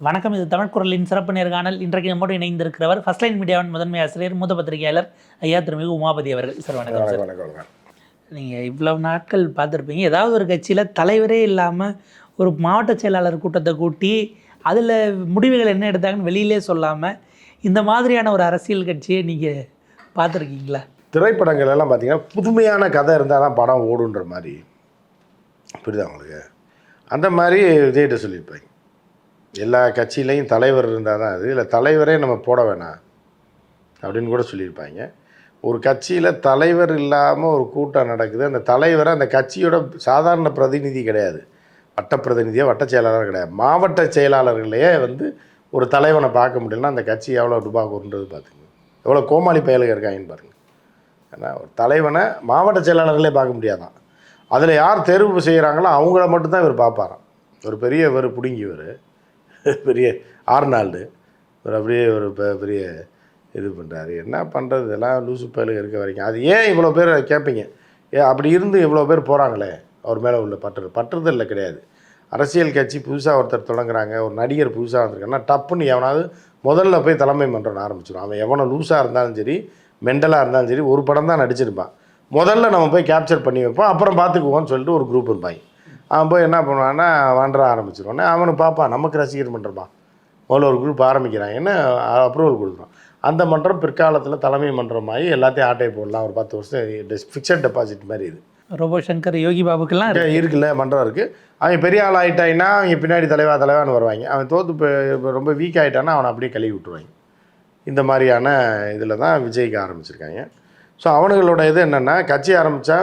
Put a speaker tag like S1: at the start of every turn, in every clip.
S1: வணக்கம் இது தமிழ் குரலின் சிறப்பு நேர்காணல். இன்றைக்கு நம்மோடு இணைந்திருக்கிறவர் ஃபர்ஸ்ட் லைன் மீடியாவின் முதன்மை ஆசிரியர் மூத்த பத்திரிகையாளர் ஐயா திருமிகு உமாபதி அவர்கள். சார் வணக்கம் சார்.
S2: வணக்கம்
S1: நீங்கள் இவ்வளவு நாட்கள் பார்த்துருப்பீங்க. ஏதாவது ஒரு கட்சியில் தலைவரே இல்லாமல் ஒரு மாவட்ட செயலாளர் கூட்டத்தை கூட்டி அதில் முடிவுகள் என்ன எடுத்தாங்கன்னு வெளியிலே சொல்லாமல் இந்த மாதிரியான ஒரு அரசியல் கட்சியை நீங்கள் பார்த்துருக்கீங்களா?
S2: திரைப்படங்கள் எல்லாம் பார்த்தீங்கன்னா புதுமையான கதை இருந்தால் தான் படம் ஓடுன்ற மாதிரி. புரியுதா உங்களுக்கு? அந்த மாதிரி விஜய்கிட்ட சொல்லியிருப்பாங்க. எல்லா கட்சியிலையும் தலைவர் இருந்தால் தான் அது இல்லை தலைவரே நம்ம போட வேணாம் அப்படின்னு கூட சொல்லியிருப்பாங்க. ஒரு கட்சியில் தலைவர் இல்லாமல் ஒரு கூட்டம் நடக்குது அந்த தலைவரை அந்த கட்சியோட சாதாரண பிரதிநிதி கிடையாது. வட்ட பிரதிநிதியோ வட்ட செயலாளர் கிடையாது. மாவட்ட செயலாளர்களையே வந்து ஒரு தலைவனை பார்க்க முடியலன்னா அந்த கட்சி எவ்வளோ டுபாக்கூர்ன்றது பார்த்துங்க எவ்வளோ கோமாளி பயலுக இருக்காங்கன்னு பாருங்கள் ஏன்னா ஒரு தலைவனை மாவட்ட செயலாளர்களே பார்க்க முடியாதான். அதில் யார் தேர்வு செய்கிறாங்களோ அவங்கள மட்டும்தான் இவர் பார்ப்பாராம். ஒரு பெரிய இவர் பிடுங்கியவர். பெரிய ஆர்னால்டு. இவர் அப்படியே ஒரு பெ- பெரிய இது பண்ணுறாரு என்ன பண்ணுறது இதெல்லாம் லூசு பயலுக்கு இருக்க வரைக்கும். அது ஏன் இவ்வளோ பேர் கேட்பீங்க ஏன் அப்படி இருந்து இவ்வளோ பேர் போகிறாங்களே அவர் மேலே உள்ள பற்று பற்றுதல் கிடையாது. அரசியல் கட்சி புதுசாக ஒருத்தர் தொடங்குறாங்க. ஒரு நடிகர் புதுசாக வந்திருக்காங்கன்னா டப்புன்னு எவனாவது முதல்ல போய் தலைமை மன்றம் ஆரம்பிச்சிடும் அவன் எவனோ லூஸாக இருந்தாலும் சரி மெண்டலாக இருந்தாலும் சரி ஒரு படம் தான் நடிச்சிருப்பான். முதல்ல நம்ம போய் கேப்சர் பண்ணி வைப்போம். அப்புறம் பார்த்துக்குவோம்னு சொல்லிட்டு ஒரு குரூப் இருப்பாங்க. அவன் போய் என்ன பண்ணுவான்னா வண்ட ஆரம்பிச்சிருவானே. அவனுக்கு பார்ப்பான் நமக்கு ரசிகர் மன்றப்பா முதல்ல ஒரு குரூப் ஆரம்பிக்கிறான். என்ன? அப்ரூவல் கொடுக்குறான். அந்த மன்றம் பிற்காலத்தில் தலைமை மன்றமாகி எல்லாத்தையும் ஆட்டை போடலாம். ஒரு பத்து வருஷம் ஃபிக்ஸட் டெபாசிட் மாதிரி இது.
S1: ரோபோ சங்கர் யோகி பாபுக்கெல்லாம் இருக்கு.
S2: இருக்குல்ல மன்றம் இருக்குது அவன் பெரிய ஆள் ஆகிட்டாயின்னா அவங்க பின்னாடி தலைவா தலைவான்னு வருவாங்க. அவன் இப்போ ரொம்ப வீக் ஆகிட்டான்னா அவனை அப்படியே கழுவி விட்டுருவாங்க. இந்த மாதிரியான இதில் தான் விஜய்க்கு ஆரம்பிச்சிருக்காங்க. ஸோ அவனுங்களோட இது என்னென்னா கட்சி ஆரம்பித்தா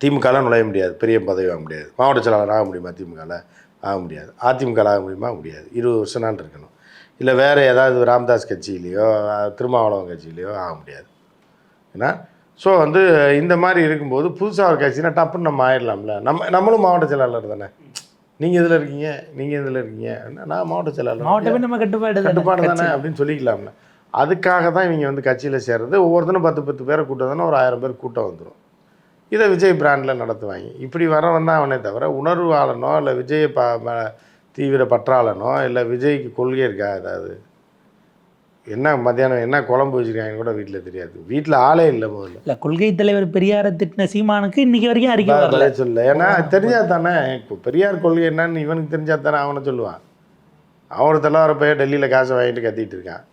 S2: திமுகவில் நுழைய முடியாது. பெரிய பதவி வாங்க முடியாது. மாவட்ட செயலாளர் ஆக முடியுமா? திமுகவில் ஆக முடியாது. அதிமுக ஆக முடியுமா? முடியாது. இருபது வருஷ நாள் இருக்கணும். இல்லை வேறு ஏதாவது ராமதாஸ் கட்சியிலையோ திருமாவளவன் கட்சியிலையோ ஆக முடியாது. ஏன்னா ஸோ வந்து இந்த மாதிரி இருக்கும்போது புதுசாக ஒரு கட்சினா டப்புன்னு நம்ம ஆயிடலாம்ல. நம்ம நம்மளும் மாவட்ட செயலாளர் தானே. நீங்கள் இதில் இருக்கீங்க? நீங்கள் இதில் இருக்கீங்க? நான் மாவட்ட செயலாளர்
S1: மாவட்டமே நம்ம கட்டுப்பாடு தானே.
S2: கட்டுப்பாடு தானே அப்படின்னு சொல்லிக்கலாம்ல. அதுக்காக தான் இவங்க வந்து கட்சியில் சேர்றது. ஒவ்வொருத்தனும் பத்து பத்து பேரை கூட்டம் தானே ஒரு ஆயிரம் பேர் கூட்டம் வந்துடும் இதை விஜய் பிராண்டில் நடத்துவாங்க. இப்படி வரவன் தான் அவனே தவிர உணர்வாளனோ இல்லை விஜய் ப தீவிர பற்றாளனோ இல்லை விஜய்க்கு கொள்கை இருக்கா? ஏதாவது என்ன மத்தியானம் என்ன குழம்பு வச்சுருக்காங்க கூட வீட்டில் தெரியாது. வீட்டில் ஆளே இல்லை முதல்ல.
S1: இல்ல கொள்கை தலைவர் பெரியாரை திட்டின சீமானுக்கு இன்னைக்கு வரைக்கும் அறிக்கை வரல.
S2: சொல்ல ஏன்னா தெரிஞ்சா தானே இப்போ பெரியார் கொள்கை என்னன்னு இவனுக்கு தெரிஞ்சா தானே அவனை சொல்லுவான். அவன் ஒரு தலைவரை போய் டெல்லியில் காசை வாங்கிட்டு கத்திட்டு இருக்கான்.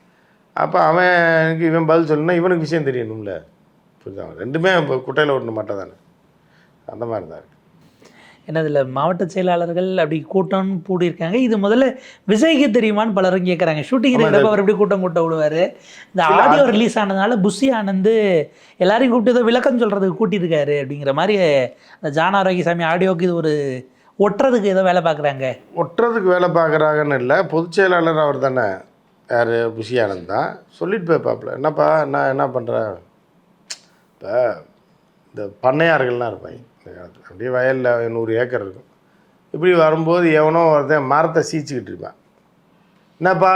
S2: அப்போ அவனுக்கு இவன் பதில் சொல்லணும்னா இவனுக்கு விஷயம் தெரியணும்ல. புரியுதா ரெண்டுமே இப்போ குட்டையில் ஓடணும் மாட்டேன் தானே. அந்த மாதிரி தான் இருக்கு.
S1: ஏன்னா இதில் மாவட்ட செயலாளர்கள் அப்படி கூட்டம் கூடியிருக்காங்க இது முதல்ல விஜய்க்கு தெரியுமான்னு பலரும் கேட்குறாங்க ஷூட்டிங் இருக்கிறப்ப அவர் எப்படி கூட்டம் கூட்ட விடுவார்? இந்த ஆடியோ ரிலீஸ் ஆனதுனால புஷி ஆனந்த் எல்லாரையும் கூப்பிட்டு ஏதோ விளக்கம் சொல்கிறதுக்கு கூட்டியிருக்காரு அப்படிங்கிற மாதிரி அந்த ஜான ஆரோக்கியசாமி ஆடியோக்கு இது ஒரு ஒட்டுறதுக்கு ஏதோ வேலை பார்க்குறாங்க.
S2: ஒட்டுறதுக்கு வேலை பார்க்குறாங்கன்னு இல்லை. பொதுச் செயலாளர் அவர் தானே. யார்? புஷி ஆனந்த் தான். சொல்லிட்டு போய்ப்பாப்புல என்னப்பா நான் என்ன பண்ணுறேன் இப்போ இந்த பண்ணையார்கள்லாம் இருப்பாங்க இந்த காலத்தில். அப்படியே வயலில் நூறு ஏக்கர் இருக்கும். இப்படி வரும்போது எவனோ ஒருத்தன் மரத்தை சீச்சிக்கிட்டு இருப்பான். என்னப்பா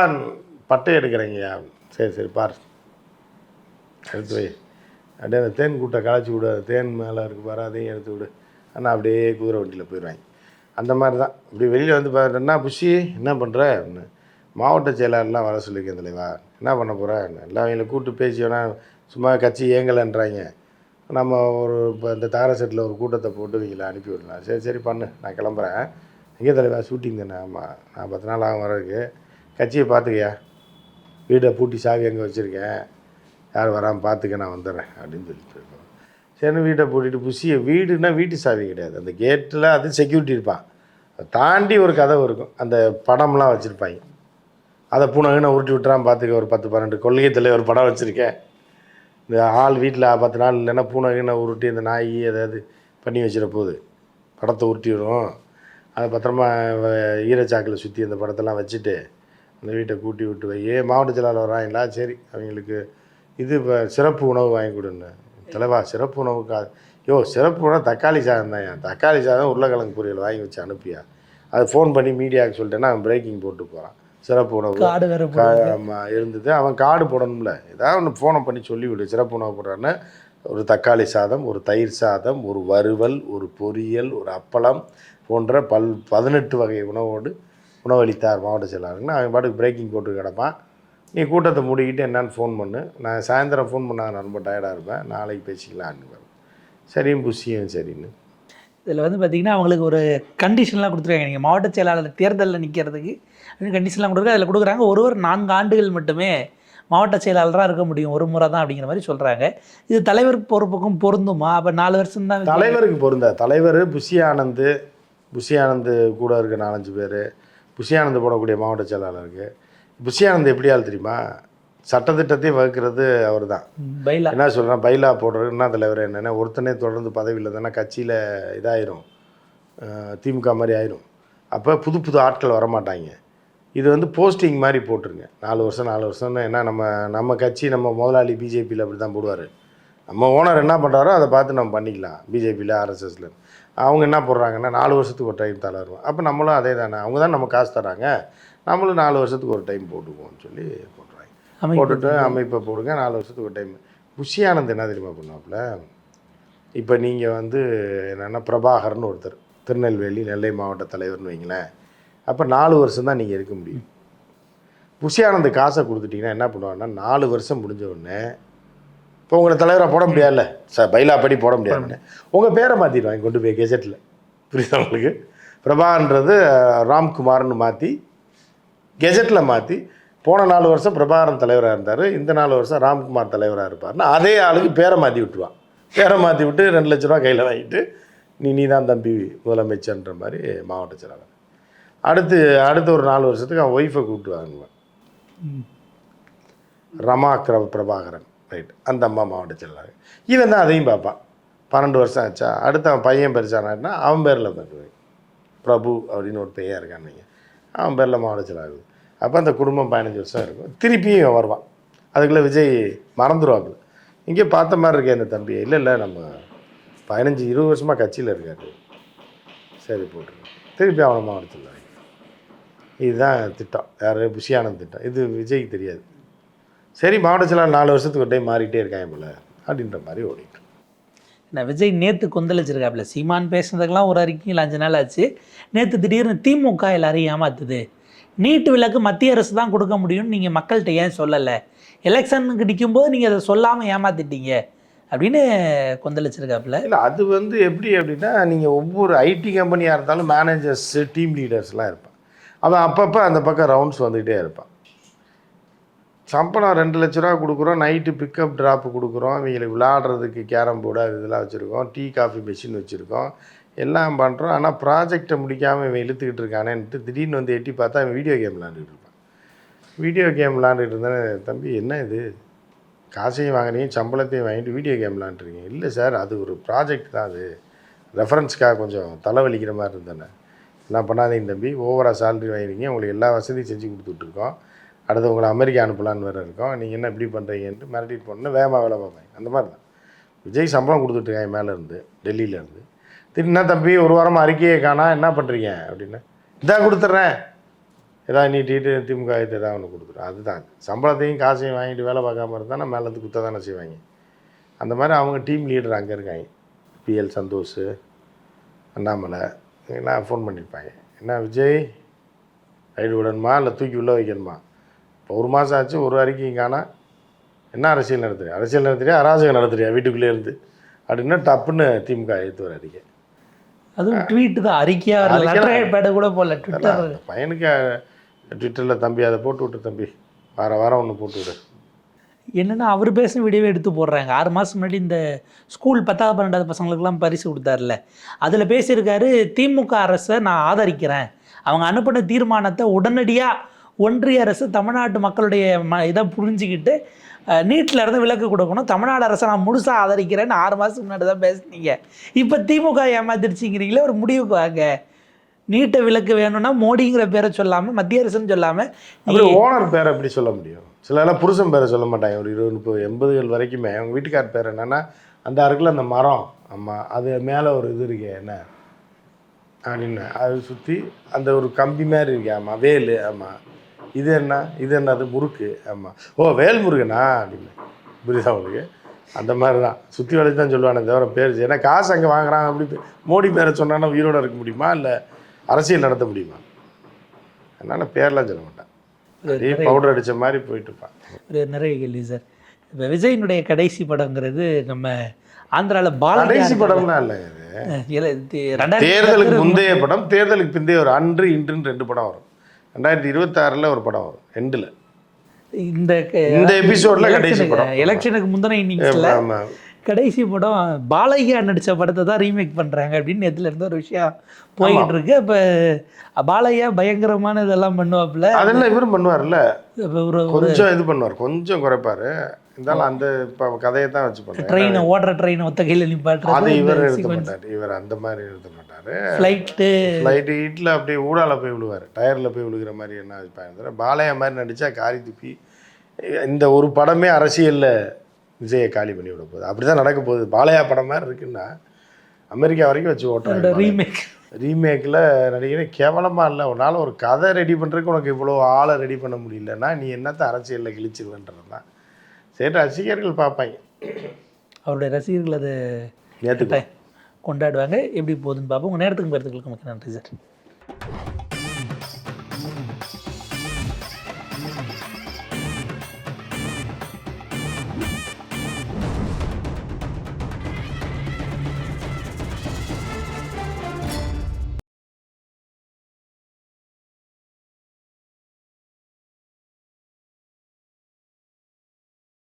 S2: பட்டை எடுக்கிறீங்கய்யா சரி சரி பார். எடுத்து வை. அப்படியே அந்த தேன் கூட்டை களைச்சி விடு. அது தேன் மேலே இருக்கு பாரு அதையும் எடுத்து விடு. ஆனால் அப்படியே குதிரை வண்டியில் போயிடுவாங்க அந்த மாதிரி தான் இப்படி வெளியில் வந்து பார்த்தா புஷி என்ன பண்ணுற அப்படின்னு. மாவட்ட செயலாளர்லாம் வர சொல்லியிருக்கேன் தலைவா. என்ன பண்ண போகிறேன் எல்லாம் அவங்கள கூப்பிட்டு பேசி வேணால் சும்மா கட்சி இயங்கலைன்றாங்க. நம்ம ஒரு இப்போ இந்த தார செட்டில் ஒரு கூட்டத்தை போட்டு இவங்கள அனுப்பி விடலாம். சரி சரி பண்ணு. நான் கிளம்புறேன். எங்கே தலைவா? ஷூட்டிங் தானே? ஆமாம் நான் பத்து நாள் ஆகும் வரதுக்கு கட்சியை பார்த்துக்கயா? வீடை பூட்டி சாவி எங்கே வச்சுருக்கேன்? யார் வராமல் பார்த்துக்க நான் வந்துடுறேன் அப்படின்னு சொல்லிட்டு இருக்கோம் சரி வீட்டை பூட்டிட்டு? புஷிய வீடுனா வீட்டு சாவி கிடையாது. அந்த கேட்டில் அது செக்யூரிட்டி இருப்பான். அதை தாண்டி ஒரு கதவு இருக்கும். அந்த படம்லாம் வச்சுருப்பாங்க. அதை பூனை உருட்டி விட்டுறான் பார்த்துக்க ஒரு பத்து பன்னெண்டு கொள்கை தலைவர் படம் வச்சுருக்கேன். இந்த ஆள் வீட்டில் பத்து நாள் இல்லைன்னா பூனை கீனை உருட்டி இந்த நாய் ஏதாவது பண்ணி வச்சிட போகுது. படத்தை உருட்டி விடும் அதை பத்திரமா ஈரச்சாக்கில் சுற்றி அந்த படத்தெல்லாம் வச்சுட்டு அந்த வீட்டை கூட்டி விட்டு வை ஏ மாவட்ட செயலாளர் வராங்களா? சரி அவங்களுக்கு இது இப்போ சிறப்பு உணவு வாங்கி கொடுன்னு. தலைவா சிறப்பு உணவுக்கா யோ சிறப்பு உணவு தக்காளி சாதம் தான் தக்காளி சாதம் உருளைக்கிழங்கு பொரியல் வாங்கி வச்சு அனுப்பியா? அது ஃபோன் பண்ணி மீடியாவுக்கு சொல்லிட்டேன்னா அவன் பிரேக்கிங் போட்டு போகிறான் சிறப்பு உணவு.
S1: காடு வேற
S2: இருந்தது. அவன் கார்டு போடணும்ல. ஏதாவது ஒன்று ஃபோனை பண்ணி சொல்லிவிடு சிறப்பு உணவு போடுறான்னு ஒரு தக்காளி சாதம் ஒரு தயிர் சாதம் ஒரு வறுவல் ஒரு பொரியல் ஒரு அப்பளம் போன்ற பல் பதினெட்டு வகை உணவோடு உணவளித்தார் மாவட்ட செயலாளர்னு. அவன் பாட்டுக்கு பிரேக்கிங் போட்டு கிடப்பான். நீ கூட்டத்தை மூடிக்கிட்டு என்னன்னு ஃபோன் பண்ணு. நான் சாயந்தரம் ஃபோன் பண்ண நான் ரொம்ப டயர்டாக இருப்பேன். நாளைக்கு பேசிக்கலான்னு சரியும் புஷியும் சரின்னு.
S1: இதில் வந்து பார்த்தீங்கன்னா அவங்களுக்கு ஒரு கண்டிஷன்லாம் கொடுத்துருக்காங்க. நீங்கள் மாவட்ட செயலாளர் தேர்தலில் நிற்கிறதுக்கு அப்படின்னு கண்டிஷன்லாம் கொடுக்குறாங்க. அதில் கொடுக்குறாங்க ஒரு ஒரு நான்கு ஆண்டுகள் மட்டுமே மாவட்ட செயலாளராக இருக்க முடியும். ஒரு முறை தான் அப்படிங்கிற மாதிரி சொல்கிறாங்க இது தலைவர் பொறுப்புக்கும் பொருந்துமா? அப்போ நாலு வருஷம் தான்
S2: தலைவருக்கு பொருந்தா. தலைவர் புஷி ஆனந்து புஷி ஆனந்து கூட இருக்க நாலஞ்சு பேர் புஷி ஆனந்து போடக்கூடிய மாவட்ட செயலாளருக்கு. புஷி ஆனந்த் எப்படி ஆள் தெரியுமா? சட்டத்திட்டத்தையும் வகுக்கிறது அவர் தான்
S1: பைலா.
S2: என்ன சொல்கிறேன் பைலா போடுறது என்ன தலைவர் என்னென்ன ஒருத்தனே தொடர்ந்து பதவியில் தானே கட்சியில் இதாயிரும். திமுக மாதிரி ஆயிரும். அப்போ புது புது ஆட்கள் வரமாட்டாங்க. இது வந்து போஸ்டிங் மாதிரி போட்டுருங்க. நாலு வருஷம் நாலு வருஷம்னு என்ன நம்ம நம்ம கட்சி நம்ம முதலாளி பிஜேபியில் அப்படி தான் போடுவார். நம்ம ஓனர் என்ன பண்ணுறாரோ அதை பார்த்து நம்ம பண்ணிக்கலாம். பிஜேபியில் ஆர்எஸ்எஸில். அவங்க என்ன போடுறாங்கன்னா நாலு வருஷத்துக்கு ஒரு டைம் தலை வருவோம் அப்போ நம்மளும் அதே தானே அவங்க தான் நம்ம காசு தராங்க நம்மளும் நாலு வருஷத்துக்கு ஒரு டைம் போட்டுக்குவோம்னு சொல்லி. போட்டுட்டு அமைப்பை போடுங்க நாலு வருஷத்துக்கு ஒரு டைம் புஷியானந்த் என்ன தெரியுமா பண்ணாப்புல? இப்போ நீங்கள் வந்து என்னென்னா பிரபாகர்னு ஒருத்தர் திருநெல்வேலி நெல்லை மாவட்ட தலைவர்னு வைங்களேன். அப்போ நாலு வருஷம் தான் நீங்கள் இருக்க முடியும். புஷியானந்த் காசை கொடுத்துட்டீங்கன்னா என்ன பண்ணுவாங்கன்னா நாலு வருஷம் முடிஞ்ச உடனே இப்போ உங்களை தலைவராக போட முடியாதுல்ல? சார் பைலா படி போட முடியாதுன்னு உங்கள் பேரை மாற்றிடுவாங்க கொண்டு போய் கெஜெட்டில் புரியுதா உங்களுக்கு? பிரபான்றது ராம்குமார்னு மாற்றி கெஜெட்டில் மாற்றி போன நாலு வருஷம் பிரபாகரன் தலைவராக இருந்தார். இந்த நாலு வருஷம் ராம்குமார் தலைவராக இருப்பார்னா அதே ஆளுக்கு பேரை மாற்றி விட்டுவான் பேரை மாற்றி விட்டு ரெண்டு லட்ச ரூபா கையில் வாங்கிட்டு நீ நீ தான் தம்பி முதலமைச்சர்ன்ற மாதிரி மாவட்ட செயலாளர். அடுத்து அடுத்த ஒரு நாலு வருஷத்துக்கு அவன் ஒய்ஃபை கூப்பிட்டு வாங்குவேன். ரமா கிர பிரபாகரன். ரைட் அந்த அம்மா மாவட்ட செயலாளர். இவன் தான் அதையும் பார்ப்பான். பன்னெண்டு வருஷம் ஆச்சா அடுத்து அவன் பையன் பெருசானாட்டினா அவன் பேரில் பண்ணுவேன் பிரபு அப்படின்னு ஒரு பையன் இருக்கான் நீங்கள் அவன் பேரில் மாவட்ட செயலாளர். அப்போ அந்த குடும்பம் பதினஞ்சு வருஷம் இருக்கும். திருப்பியும் இவன் வருவான். அதுக்குள்ளே விஜய் மறந்துடுவாப்புல இங்கே பார்த்த மாதிரி இருக்கே இந்த தம்பி. இல்லை இல்லை நம்ம பதினஞ்சு இருபது வருஷமாக கட்சியில் இருக்காரு. சரி போட்டுருக்கோம் திருப்பி அவனை மாவட்டத்தில் இதுதான் திட்டம். யார்? புஷியானந்த் திட்டம். இது விஜய்க்கு தெரியாது. சரி மாவட்ட செயலாளர் நாலு வருஷத்துக்கு ஒரு டைம் மாறிட்டே இருக்காங்க போல. அப்படின்ற மாதிரி ஓடிட்டு
S1: நான் விஜய் நேற்று கொந்தளிச்சிருக்காப்புல. சீமான் பேசுனதுக்கெல்லாம் ஒரு அறிக்கையில் அஞ்சு நாள் ஆச்சு. நேற்று திடீர்னு திமுக எல்லாரையும் ஏமாத்துது. நீட்டு விலக்கு மத்திய அரசு தான் கொடுக்க முடியும்னு நீங்கள் மக்கள்கிட்ட ஏன் சொல்லலை? எலெக்ஷனுக்கு நிற்கும்போது நீங்கள் அதை சொல்லாமல் ஏமாத்திட்டீங்க அப்படின்னு கொந்தளிச்சிருக்காப்புல.
S2: இல்லை அது வந்து எப்படி அப்படின்னா நீங்கள் ஒவ்வொரு ஐடி கம்பெனியாக இருந்தாலும் மேனேஜர்ஸ் டீம் லீடர்ஸ்லாம் இருப்பான் அவன் அப்பப்போ அந்த பக்கம் ரவுண்ட்ஸ் வந்துகிட்டே இருப்பான். சம்பளம் ரெண்டு லட்ச ரூபா கொடுக்குறோம் நைட்டு பிக்கப் ட்ராப் கொடுக்குறோம் இவங்களுக்கு விளாடுறதுக்கு கேரம் போர்டு அது இதெல்லாம் வச்சுருக்கோம் டீ காஃபி மிஷின் வச்சுருக்கோம். எல்லாம் பண்ணுறோம் ஆனால் ப்ராஜெக்டை முடிக்காமல் இவன் இழுத்துக்கிட்டு இருக்கானேன்ட்டு திடீர்னு வந்து எட்டி பார்த்தா அவன் வீடியோ கேம் விளாண்டுட்டு இருப்பான். வீடியோ கேம் விளாண்டுட்டு இருந்தானே தம்பி என்ன இது? காசையும் வாங்குறீங்க சம்பளத்தையும் வாங்கிட்டு வீடியோ கேம் விளாண்டுருக்கீங்க இல்லை சார் அது ஒரு ப்ராஜெக்ட் தான் அது. ரெஃபரன்ஸ்க்காக கொஞ்சம் தலைவலிக்கிற மாதிரி இருந்தேனே எல்லாம் பண்ணாதீங்க தம்பி ஓவராக சேலரி வாங்கிருக்கீங்க. உங்களுக்கு எல்லா வசதியும் செஞ்சு கொடுத்துட்ருக்கோம். அடுத்து உங்களை அமெரிக்கா அனுப்பலான்னு வேறு இருக்கோம். நீங்கள் என்ன இப்படி பண்ணுறீங்கன்ட்டு மிரட்டிட்டு போனோன்னு வேகமாக வேலை பார்ப்பேன் அந்த மாதிரி தான். விஜய் சம்பளம் கொடுத்துட்ருக்காங்க மேலேருந்து டெல்லியிலேருந்து. திடீர்னா தம்பி ஒரு வாரமாக அறிக்கையை காணா என்ன பண்ணுறீங்க அப்படின்னு. இதான் கொடுத்துட்றேன் ஏதாவது நீட்டிட்டு திமுக இது ஏதாவது ஒன்று கொடுத்துரும் அதுதான். சம்பளத்தையும் காசையும் வாங்கிட்டு வேலை பார்க்காம இருந்தால் மேலேருந்து குத்த தானே செய்வாங்க. அந்த மாதிரி அவங்க டீம் லீடர் அங்கே இருக்காங்க. பிஎல் சந்தோஷ் அண்ணாமலை எல்லாம் ஃபோன் பண்ணியிருப்பாங்க என்ன விஜய்? ரைடு விடணுமா? இல்லை தூக்கி உள்ளே வைக்கணுமா? இப்போ ஒரு மாதம் ஆச்சு ஒரு அறிக்கையும் காணா. என்ன அரசியல் நடத்துறியா? அரசியல் நடத்துறியா? அராஜகம் நடத்துறியா? வீட்டுக்குள்ளே இருந்து. அப்படின்னா டப்புன்னு திமுக எடுத்து வர அறிக்கை
S1: அதுவும் ட்வீட் தான் அறிக்கையாக லெட்டர் பேட கூட போடல ட்விட்டர்
S2: பையனுக்கு ட்விட்டரில் தம்பி அதை போட்டு விட்டு தம்பி. வார வாரம் ஒன்று போட்டு விடு.
S1: என்னன்னா அவர் பேசின வீடியோவே எடுத்து போடுறாங்க. ஆறு மாதம் முன்னாடி இந்த ஸ்கூல் பத்தாவது பன்னெண்டாவது பசங்களுக்குலாம் பரிசு கொடுத்தாருல. அதில் பேசியிருக்காரு திமுக அரசை நான் ஆதரிக்கிறேன். அவங்க அனுப்பின தீர்மானத்தை உடனடியாக ஒன்றிய அரசு தமிழ்நாட்டு மக்களுடைய ம இதை புரிஞ்சுக்கிட்டு நீட்டில் இருந்து விலக்கு கொடுக்கணும். தமிழ்நாடு அரசை நான் முழுசாக ஆதரிக்கிறேன்னு ஆறு மாதத்துக்கு முன்னாடி தான் பேசுனீங்க. இப்போ திமுக ஏமாத்திருச்சிங்கிறீங்களே ஒரு முடிவுக்கு வாங்க நீட்டை விலக்கு வேணும்னா மோடிங்கிற பேரை சொல்லாமல் மத்திய அரசுன்னு சொல்லாமல்
S2: அப்புறம் ஓனர் பேரை எப்படி சொல்ல முடியும்? சில எல்லாம் புருஷன் பேரை சொல்ல மாட்டாங்க. ஒரு இருபது முப்பது எண்பதுகள் வரைக்குமே அவங்க வீட்டுக்கார் பேர் என்னன்னா அந்த அருகில் அந்த மரம். ஆமாம் அது மேலே ஒரு இது இருக்கே என்ன? அப்படின்னு அது சுற்றி அந்த ஒரு கம்பி மாதிரி இருக்கே ஆமாம் வேலு ஆமாம் இது என்ன? இது என்னது? முறுக்கு. ஆமாம் ஓ வேல் முருகனா? அப்படின்னு. புரியுதா உங்களுக்கு? அந்த மாதிரி தான் சுற்றி வளைச்சு தான் சொல்லுவானே தவிர பேர் ஏன்னா காசு அங்கே வாங்குறாங்க அப்படி மோடி பேரை சொன்னான்னா உயிரோட இருக்க முடியுமா? இல்லை அரசியல் நடத்த முடியுமா? அதனால் பேர்லாம் சொல்ல மாட்டேன். அப்படியே பவுடர் அடித்த மாதிரி போயிட்டு இருப்பான்.
S1: ஒரு நிறைய கேள்வி சார். இப்போ விஜயனுடைய கடைசி படங்கிறது நம்ம ஆந்திராவில் பாலாஜி
S2: கடைசி படம்லாம் இல்லை இது தேர்தலுக்கு முந்தைய படம் தேர்தலுக்கு பிந்தைய ஒரு அன்று இன்றுன்னு ரெண்டு படம் வரும். ரெண்டாயிரத்தி இருபத்தாறில் ஒரு படம் வரும் எண்டில்
S1: இந்த
S2: இந்த எபிசோடில் கடைசி படம்.
S1: எலெக்ஷனுக்கு முந்தின இன்னிங்ஸில் கடைசி படம் பாலையா நடித்த படத்தை தான் ரீமேக் பண்ணுறாங்க அப்படின்னு நேத்துல இருந்து ஒரு விஷயம் போயிட்டு இருக்கு. அப்போ பாலையா பயங்கரமான இதெல்லாம் பண்ணுவாப்புல.
S2: அதெல்லாம் இவரும் பண்ணுவார்ல
S1: ஒரு
S2: கொஞ்சம் இது பண்ணுவார். கொஞ்சம் குறைப்பாரு. இருந்தாலும் அந்த இப்போ கதையை தான் வச்சு பண்ணுவார்.
S1: ட்ரெயினை ஓடுற ட்ரெயினை ஒத்த கையில்
S2: அது
S1: நிப்பாட்டுறது
S2: இவர் நிறுத்த மாட்டார். இவர் அந்த மாதிரி நிறுத்த மாட்டார்.
S1: ஃப்ளைட்டு
S2: ஃப்ளைட்டு ஹீட்டில் அப்படியே ஊடால போய் விழுவார். டயரில் போய் விழுகிற மாதிரி என்ன வைப்பாங்க பாலையா மாதிரி நடித்தா காரி துப்பி. இந்த ஒரு படமே அரசியலில். விஜயை காலி பண்ணி விட போகுது. அப்படி தான் நடக்க போகுது. பாலையா படம் மாதிரி இருக்குன்னா அமெரிக்கா வரைக்கும் வச்சு ஓட்டுறாங்க
S1: ரீமேக்
S2: ரீமேக்கில் நடிகர் கேவலமாக இல்லை. உன்னால் ஒரு கதை ரெடி பண்ணுறதுக்கு உனக்கு இவ்வளோ ஆளை ரெடி பண்ண முடியலன்னா நீ என்னத்தை அரசியலில் கிழிச்சிருவேன்றது தான் சரி ரசிகர்கள் பார்ப்பாங்க.
S1: அவருடைய ரசிகர்கள் அதை
S2: ஏற்றுக்க
S1: கொண்டாடுவாங்க. எப்படி போகுதுன்னு பார்ப்போம். உங்கள் நேரத்துக்கு பேரத்துக்கு மிக்க நன்றி சார்.